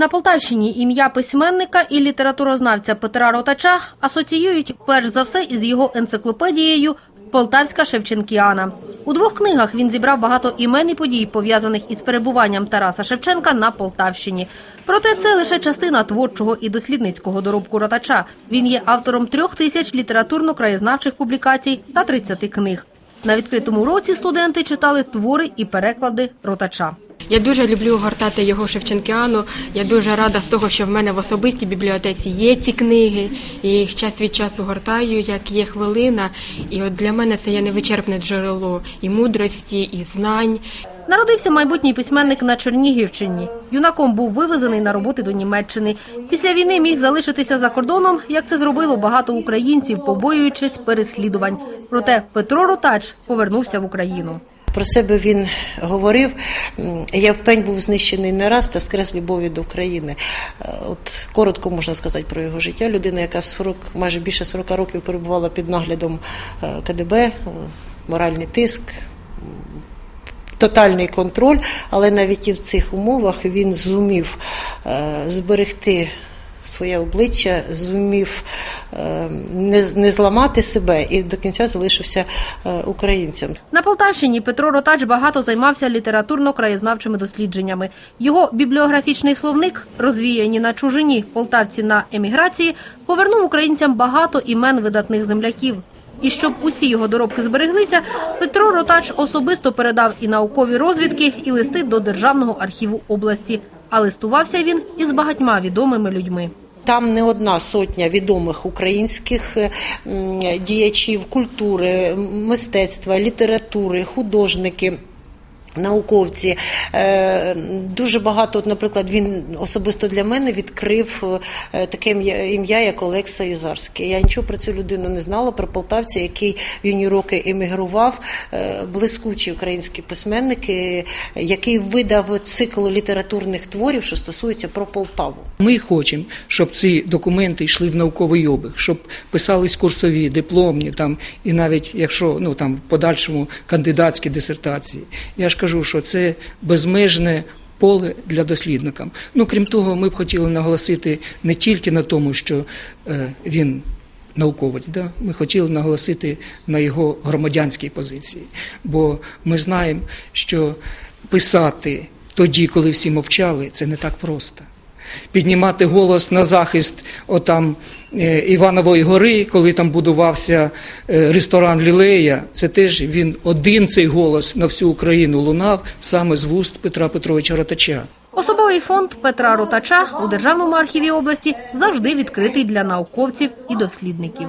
На Полтавщині ім'я письменника і літературознавця Петра Ротача асоціюють перш за все із його енциклопедією Полтавська Шевченкіана. У двох книгах він зібрав багато імен і подій, пов'язаних із перебуванням Тараса Шевченка на Полтавщині. Проте це лише частина творчого і дослідницького доробку Ротача. Він є автором трьох тисяч літературно-краєзнавчих публікацій та 30 книг. На відкритому році студенти читали твори і переклади Ротача. Я дуже люблю гортати його Шевченкіану. Я дуже рада з того, що в мене в особистій бібліотеці є ці книги. Я їх час від часу гортаю, як є хвилина. І от для мене це є невичерпне джерело і мудрості, і знань. Народився майбутній письменник на Чернігівщині. Юнаком був вивезений на роботи до Німеччини. Після війни міг залишитися за кордоном, як це зробило багато українців, побоюючись переслідувань. Проте Петро Ротач повернувся в Україну. Про себе він говорив. Я в пень був знищений не раз та скрес любові до України. Е, От коротко можна сказати про його життя. Людина, яка 40, майже більше 40 років перебувала під наглядом е, КДБ, е, моральний тиск. Тотальний контроль, але навіть і в цих умовах він зумів зберегти своє обличчя, зумів не, не зламати себе і до кінця залишився е, українцем. На Полтавщині Петро Ротач багато займався літературно-краєзнавчими дослідженнями. Його бібліографічний словник, розвіяні на чужині полтавці на еміграції, повернув українцям багато імен видатних земляків. І щоб усі його доробки збереглися, Петро Ротач особисто передав і наукові розвідки, і листи до Державного архіву області. А листувався він із багатьма відомими людьми. Там не одна сотня відомих українських е, діячів культури, мистецтва, літератури, художники. Науковці Е, дуже багато, от, наприклад, він особисто для мене відкрив е, таке ім'я- як Олекса Ізарський. Я нічого про цю людину не знала, про полтавця, який в юні роки емігрував, е, блискучий український письменник, е, який видав цикл літературних творів, що стосується про Полтаву. Ми хочемо, щоб ці документи йшли в науковий обіг, щоб писались курсові, дипломні, там і навіть якщо ну там в подальшому кандидатські дисертації. Я ж кажу, що це безмежне. Поле для дослідникам. Ну крім того, ми б хотіли наголосити не тільки на тому, що е, він науковець, да? ми хотіли наголосити на його громадянській позиції, бо ми знаємо, що писати тоді, коли всі мовчали, це не так просто піднімати голос на захист отам е, Іванової гори, коли там будувався е, ресторан Лілея. Це теж він один цей голос на всю Україну лунав саме з вуст Петра Петровича Ротача. Особовий фонд Петра Ротача у Державному архіві області завжди відкритий для науковців і дослідників.